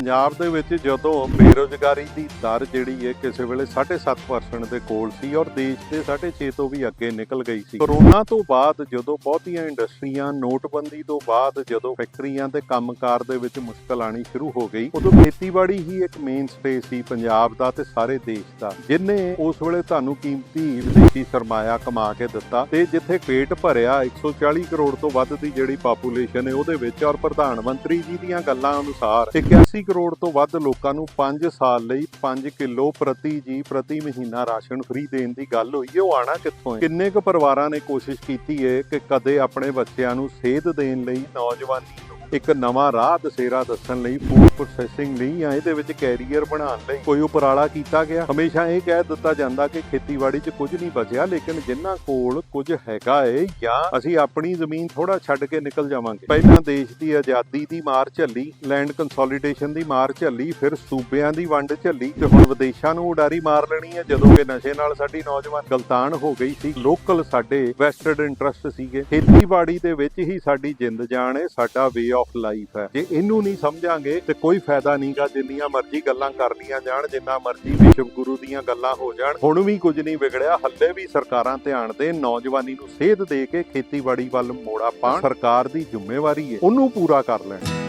ਪੰਜਾਬ ਦੇ ਵਿੱਚ ਜਦੋਂ ਬੇਰੋਜ਼ਗਾਰੀ ਦੀ ਦਰ ਜਿਹੜੀ ਹੈ ਕਿਸੇ ਵੇਲੇ 7.5% ਦੇ ਕੋਲ ਸੀ ਔਰ ਦੇਸ਼ ਦੇ 6.5 ਤੋਂ ਵੀ ਅੱਗੇ ਨਿਕਲ ਗਈ ਸੀ। ਕਰੋਨਾ ਤੋਂ ਬਾਅਦ ਜਦੋਂ ਬਹੁਤੀਆਂ ਇੰਡਸਟਰੀਆਂ, ਨੋਟਬੰਦੀ ਤੋਂ ਬਾਅਦ ਜਦੋਂ ਫੈਕਟਰੀਆਂ ਤੇ ਕੰਮਕਾਰ ਦੇ ਵਿੱਚ ਮੁਸ਼ਕਲ ਆਣੀ ਸ਼ੁਰੂ ਹੋ ਗਈ, ਉਦੋਂ ਖੇਤੀਬਾੜੀ ਹੀ ਇੱਕ ਮੇਨ ਸਪੇਸ ਸੀ ਪੰਜਾਬ ਦਾ ਤੇ ਸਾਰੇ ਦੇਸ਼ ਦਾ, ਜਿਨੇ ਉਸ ਵੇਲੇ ਤੁਹਾਨੂੰ ਕੀਮਤੀ ਵਿਦੇਸ਼ੀ ਸਰਮਾਇਆ ਕਮਾ ਕੇ ਦਿੱਤਾ ਤੇ ਜਿੱਥੇ ਪੇਟ ਭਰਿਆ 140 ਕਰੋੜ ਤੋਂ ਵੱਧ ਦੀ ਜਿਹੜੀ ਪਾਪੂਲੇਸ਼ਨ ਹੈ ਉਹਦੇ ਵਿੱਚ ਔਰ ਪ੍ਰਧਾਨ ਮੰਤਰੀ ਜੀ ਦੀਆਂ ਗੱਲਾਂ ਅਨੁਸਾਰ 81 ਕਰੋੜ ਤੋਂ ਵੱਧ ਲੋਕਾਂ ਨੂੰ 5 ਸਾਲ ਲਈ 5 ਕਿਲੋ ਪ੍ਰਤੀ ਜੀ, ਪ੍ਰਤੀ ਮਹੀਨਾ ਰਾਸ਼ਨ ਫ੍ਰੀ ਦੇਣ ਦੀ ਗੱਲ ਹੋਈ। ਹੈ ਉਹ ਆਣਾ ਕਿੱਥੋਂ ਹੈ? ਕਿੰਨੇ ਕੁ ਪਰਿਵਾਰਾਂ ਨੇ ਕੋਸ਼ਿਸ਼ ਕੀਤੀ ਹੈ ਕਿ ਕਦੇ ਆਪਣੇ ਬੱਚਿਆਂ ਨੂੰ ਸੇਧ ਦੇਣ ਲਈ ਨੌਜਵਾਨੀ ਨੂੰ ਇੱਕ ਨਵਾਂ ਰਾਹ ਦਸੇਰਾ ਦੱਸਣ ਲਈ? ਫੂਡ ਪ੍ਰੋਸੈਸਿੰਗ ਨਹੀਂ ਆ ਇਹਦੇ ਵਿੱਚ ਕੈਰੀਅਰ ਬਣਾਉਣ ਲਈ ਕੋਈ ਉਪਰਾਲਾ ਕੀਤਾ ਗਿਆ? ਹਮੇਸ਼ਾ ਇਹ ਕਹਿ ਦਿੱਤਾ ਜਾਂਦਾ ਕਿ ਖੇਤੀਬਾੜੀ 'ਚ ਕੁਝ ਨਹੀਂ ਬਚਿਆ, ਲੇਕਿਨ ਜਿਨ੍ਹਾਂ ਕੋਲ ਕੁਝ ਹੈਗਾ ਏ ਜਾਂ ਅਸੀਂ ਆਪਣੀ ਜ਼ਮੀਨ ਥੋੜਾ ਛੱਡ ਕੇ ਨਿਕਲ ਜਾਵਾਂਗੇ। ਪਹਿਲਾਂ ਦੇਸ਼ ਦੀ ਆਜ਼ਾਦੀ ਦੀ ਮਾਰ ਝੱਲੀ ਲੈਂਡ ਕੰਸੋਲੀਡੇਸ਼ਨ ਦੀ ਮਾਰ ਝੱਲੀ, ਫਿਰ ਸੂਬਿਆਂ ਦੀ ਵੰਡ ਝੱਲੀ, ਤੇ ਹੁਣ ਵਿਦੇਸ਼ਾਂ ਨੂੰ ਉਡਾਰੀ ਮਾਰ ਲੈਣੀ ਹੈ, ਜਦੋਂ ਕਿ ਨਸ਼ੇ ਨਾਲ ਸਾਡੀ ਨੌਜਵਾਨ ਗਲਤਾਨ ਹੋ ਗਈ ਸੀ। ਲੋਕਲ ਸਾਡੇ ਵੈਸਟਡ ਇੰਟਰਸਟ ਸੀਗੇ। ਖੇਤੀਬਾੜੀ ਦੇ ਵਿੱਚ ਹੀ ਸਾਡੀ ਜਿੰਦ ਜਾਨ ਹੈ ਸਾਡਾ ਵੇ ਆਫ ਲਾਈਫ ਹੈ। ਜੇ ਇਹਨੂੰ ਨਹੀਂ ਸਮਝਾਂਗੇ, ਤੇ ਕੋਈ ਫਾਇਦਾ ਨਹੀਂਗਾ ਜਿੰਨੀਆਂ ਮਰਜ਼ੀ ਗੱਲਾਂ ਕਰ ਲੀਆਂ ਜਾਣ, ਜਿੰਨਾ ਮਰਜ਼ੀ ਵਿਸ਼ਵ ਗੁਰੂ ਦੀਆਂ ਗੱਲਾਂ ਹੋ ਜਾਣ। ਹੁਣ ਵੀ ਕੁਝ ਨਹੀਂ ਵਿਗੜਿਆ, ਹੱਲੇ ਵੀ ਸਰਕਾਰਾਂ ਧਿਆਨ ਦੇ ਨੌਜਵਾਨੀ ਨੂੰ ਸੇਧ ਦੇ ਕੇ ਖੇਤੀਬਾੜੀ ਵੱਲ ਮੋੜਾ ਪਾਣ। ਸਰਕਾਰ ਦੀ ਜ਼ਿੰਮੇਵਾਰੀ ਹੈ ਉਹਨੂੰ ਪੂਰਾ ਕਰ ਲੈਣ।